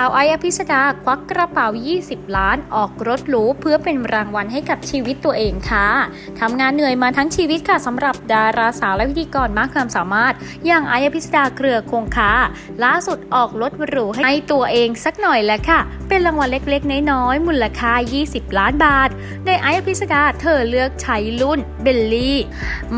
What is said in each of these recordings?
าวไออภิสดาควักกระเป๋า 20 ล้าน ออกรถหรูเพื่อเป็นรางวัลให้กับชีวิตตัวเองค่ะทำงานเหนื่อยมาทั้งชีวิตค่ะสำหรับดาราสาวและพิธีกรมากความสามารถ อย่างไออภิสดาเครือคงคาล่าสุดออกรถหรูให้ตัวเองสักหน่อยแหละค่ะ เป็นรางวัลเล็กๆ น้อยๆมูลค่า 20 ล้านบาทในไออภิสดาเธอเลือกใช้รุ่นเบลลี่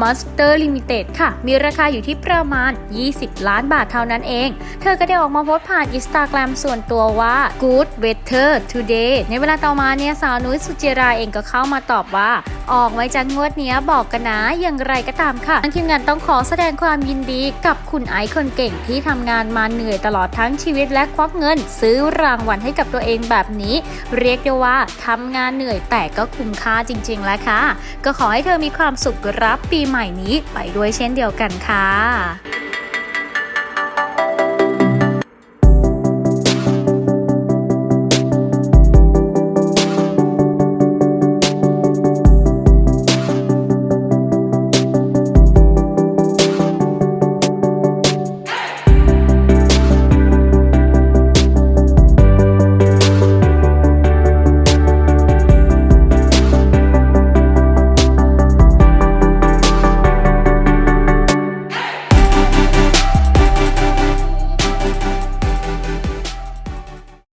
มาสเตอร์ลิมิเต็ดค่ะ มีราคาอยู่ที่ประมาณ 20 ล้านบาทเท่านั้นเอง เธอก็ได้ออกมาโพสต์ผ่านอินสตาแกรมส่วนตัวว่า Good Weather Today ในเวลาต่อมาเนี่ยสาวนุ้ยสุจิราเองก็เข้ามาตอบว่า ออกไว้จากงวดเนี้ยบอกกันนะอย่างไรก็ตามค่ะทางทีมงานต้องขอแสดงความยินดีกับคุณไอซ์คนเก่งที่ทำงานมาเหนื่อยตลอดทั้งชีวิตและควักเงิน ซื้อรางวัลให้กับตัวเองแบบนี้ เรียกได้ว่าทำงานเหนื่อยแต่ก็คุ้มค่าจริง ๆ แล้วค่ะ ก็ขอให้เธอมีความสุขรับปีใหม่นี้ไปด้วยเช่นเดียวกันค่ะ